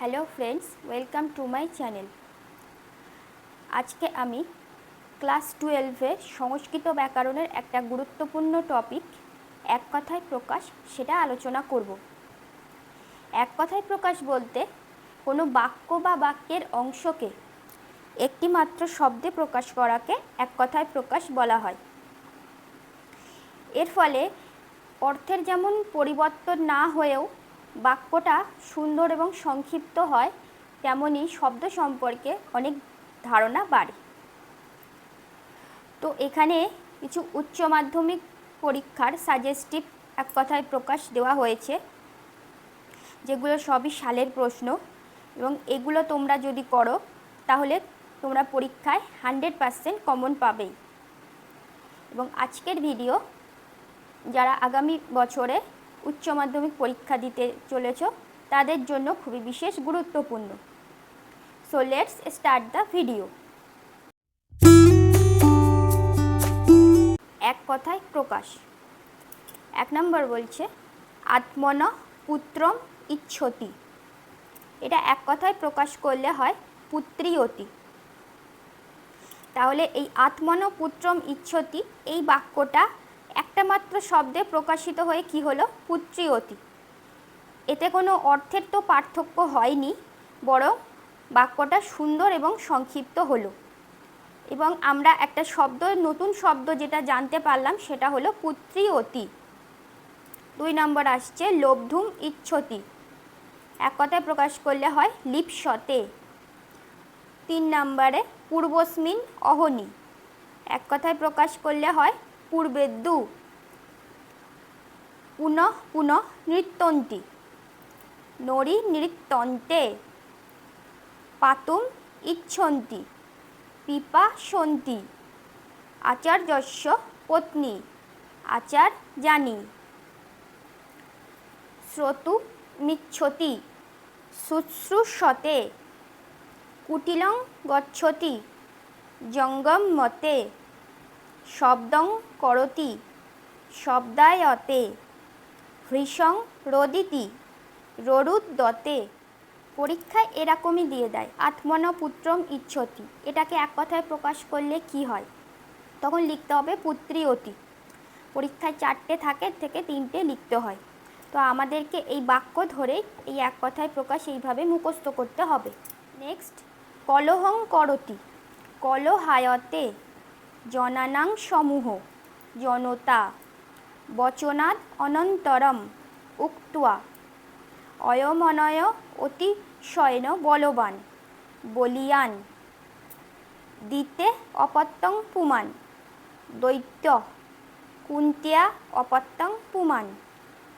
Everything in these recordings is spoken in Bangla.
Hello friends welcome to my channel আজকে আমি ক্লাস টুয়েলভের সংস্কৃত ব্যাকরণের একটা গুরুত্বপূর্ণ টপিক এক কথায় প্রকাশ, সেটা আলোচনা করব। এক কথায় প্রকাশ বলতে কোনো বাক্য বা বাক্যের অংশকে একটি মাত্র শব্দে প্রকাশ করাকে এক কথায় প্রকাশ বলা হয়। এর ফলে অর্থের যেমন পরিবর্তন না হয়েও বাক্যটা সুন্দর এবং সংক্ষিপ্ত হয় তেমনই শব্দ সম্পর্কে অনেক ধারণা বাড়ে। তো এখানে কিছু উচ্চ মাধ্যমিক পরীক্ষার সাজেস্টিভ এক কথায় প্রকাশ দেওয়া হয়েছে, যেগুলো সবই সালের প্রশ্ন এবং এগুলো তোমরা যদি করো, তাহলে তোমরা পরীক্ষায় হান্ড্রেড পারসেন্ট কমন পাবেই। এবং আজকের ভিডিও যারা আগামী বছরে উচ্চ মাধ্যমিক পরীক্ষা দিতে চলেছ, তাদের জন্য খুবই বিশেষ গুরুত্বপূর্ণ। So let's start the video এক কথায় প্রকাশ। এক নম্বর বলছে, আত্মন পুত্রম ইচ্ছতি। এটা এক কথায় প্রকাশ করলে হয় পুত্রিয়তি। তাহলে এই আত্মন পুত্রম ইচ্ছতি এই বাক্যটা একটা মাত্র শব্দে প্রকাশিত হয়ে কি হলো? পুত্রিয়তি এতে কোনো অর্থের তো পার্থক্য হয়নি, বরং বাক্যটা সুন্দর এবং সংক্ষিপ্ত হলো। এবং আমরা একটা শব্দ, নতুন শব্দ যেটা জানতে পারলাম, সেটা হলো পুত্রিয়তি দুই নম্বর আসছে, লোভধুম ইচ্ছতি। এক কথায় প্রকাশ করলে হয় লিপসতে। তিন নম্বরে, পূর্বস্মিন অহনি। এক কথায় প্রকাশ করলে হয় পূর্বেদ্দু পুনঃ পুনঃ নৃত্যন্তি। নরি নৃত্যন্তে। পাতুম ইচ্ছন্তি। পিপাসন্তি আচার্যস্য পত্নী। আচার জানি। শ্রোতু মিচ্ছতি। শুশ্রূষতে। কুটিলং গচ্ছতি। জঙ্গম মতে। শব্দং করতি, শব্দায়তে, হৃষং রোদিতি ররুদ্দতে পরীক্ষায় এরকমই দিয়ে দেয় আত্মন পুত্রম ইচ্ছতি। এটাকে এক কথায় প্রকাশ করলে কি হয়? তখন লিখতে হবে পুত্রী অতি। পরীক্ষায় চারটে থাকে, থেকে তিনটে লিখতে হয়। তো আমাদেরকে এই বাক্য ধরে এই এক কথায় প্রকাশ এইভাবে মুখস্থ করতে হবে। নেক্সট, কলহং করতি, কলহায়তে। জনানাং সমূহ। জনতা। বচনাদ অনন্তরম উক্তা অয়মনয় অতি অতিশয়ন বলবান। বলিয়ান। দিতে অপত্যং পুমান। দৈত্য। কুন্তিয়া অপত্যং পুমান।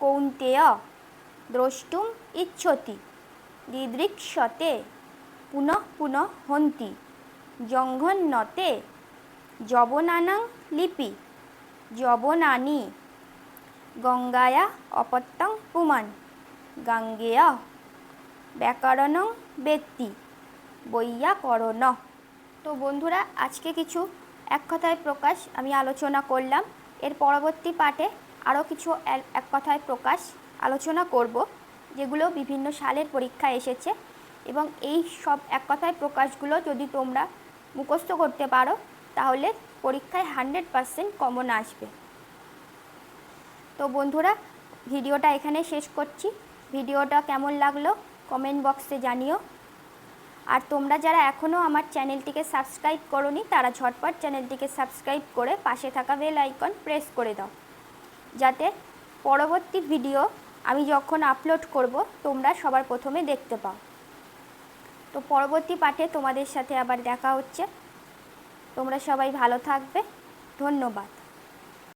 কৌন্তেয় দ্রষ্টুম ইচ্ছতি। দিদৃক্ষতে পুনঃ পুনঃ হন্তি। জঙ্ঘন্নতে যবনানাং লিপি, যবনানি, গঙ্গায়া অপত্যং পুমান, গাঙ্গেয় ব্যাকরণং ব্যক্তি বৈয়াকরণ তো বন্ধুরা, আজকে কিছু এক কথায় প্রকাশ আমি আলোচনা করলাম। এর পরবর্তী পাঠে আরও কিছু এক কথায় প্রকাশ আলোচনা করব, যেগুলো বিভিন্ন সালের পরীক্ষা এসেছে। এবং এই সব এক কথায় প্রকাশগুলো যদি তোমরা মুখস্থ করতে পারো তাহলে পরীক্ষায় হান্ড্রেড পারসেন্ট কমন আসবে। তো বন্ধুরা, ভিডিওটা এখানে শেষ করছি। ভিডিওটা কেমন লাগল কমেন্ট বক্সে জানিও। আর তোমরা যারা এখনও আমার চ্যানেলটিকে সাবস্ক্রাইব করনি, তারা ঝটপট চ্যানেলটিকে সাবস্ক্রাইব করে পাশে থাকা বেল আইকন প্রেস করে দাও। যাতে পরবর্তী ভিডিও আমি যখন আপলোড করব, তোমরা সবার প্রথমে দেখতে পাও। তো পরবর্তী পাঠে তোমাদের সাথে আবার দেখা হচ্ছে। তোমরা সবাই ভালো থাকবে। ধন্যবাদ।